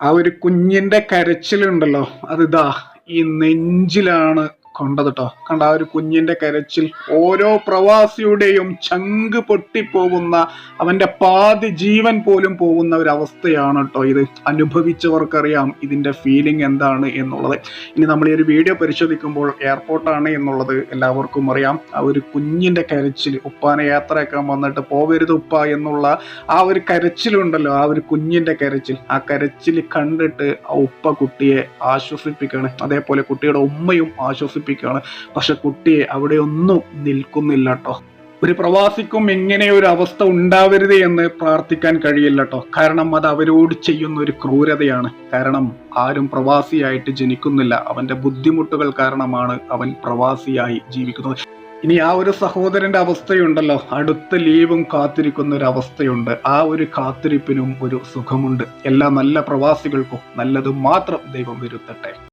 ആ ഒരു കുഞ്ഞിന്റെ കരച്ചിലുണ്ടല്ലോ അതിതാ ഈ നെഞ്ചിലാണ് കൊണ്ടത് കേട്ടോ കണ്ട ആ ഒരു കുഞ്ഞിന്റെ കരച്ചിൽ ഓരോ പ്രവാസിയുടെയും ചങ്ക് പൊട്ടിപ്പോകുന്ന അവന്റെ പാതി ജീവൻ പോലും പോകുന്ന ഒരു അവസ്ഥയാണ് കേട്ടോ ഇത്. അനുഭവിച്ചവർക്കറിയാം ഇതിന്റെ ഫീലിംഗ് എന്താണ് എന്നുള്ളത്. ഇനി നമ്മൾ ഈ ഒരു വീഡിയോ പരിശോധിക്കുമ്പോൾ എയർപോർട്ടാണ് എന്നുള്ളത് എല്ലാവർക്കും അറിയാം. ആ ഒരു കുഞ്ഞിന്റെ കരച്ചിൽ ഉപ്പാനെ യാത്രയാക്കാൻ വന്നിട്ട് പോവരുത് ഉപ്പ എന്നുള്ള ആ ഒരു കരച്ചിലുണ്ടല്ലോ ആ ഒരു കുഞ്ഞിന്റെ കരച്ചിൽ. ആ കരച്ചിൽ കണ്ടിട്ട് ആ ഉപ്പ കുട്ടിയെ ആശ്വസിപ്പിക്കുകയാണ് അതേപോലെ കുട്ടിയുടെ ഉമ്മയും ആശ്വസിപ്പിക്കുകയാണ് പക്ഷെ കുട്ടിയെ അവിടെ ഒന്നും നിൽക്കുന്നില്ല കേട്ടോ ഒരു പ്രവാസിക്കും ഇങ്ങനെ ഒരു അവസ്ഥ ഉണ്ടാവരുത് എന്ന് പ്രാർത്ഥിക്കാൻ കഴിയില്ല കേട്ടോ കാരണം അത് അവരോട് ചെയ്യുന്ന ഒരു ക്രൂരതയാണ്. കാരണം ആരും പ്രവാസിയായിട്ട് ജനിക്കുന്നില്ല. അവന്റെ ബുദ്ധിമുട്ടുകൾ കാരണമാണ് അവൻ പ്രവാസിയായി ജീവിക്കുന്നത്. ഇനി ആ ഒരു സഹോദരന്റെ അവസ്ഥയുണ്ടല്ലോ. അടുത്ത ലീവും കാത്തിരിക്കുന്ന ഒരു അവസ്ഥയുണ്ട്. ആ ഒരു കാത്തിരിപ്പിനും ഒരു സുഖമുണ്ട്. എല്ലാ നല്ല പ്രവാസികൾക്കും നല്ലത് മാത്രം ദൈവം വരുത്തട്ടെ.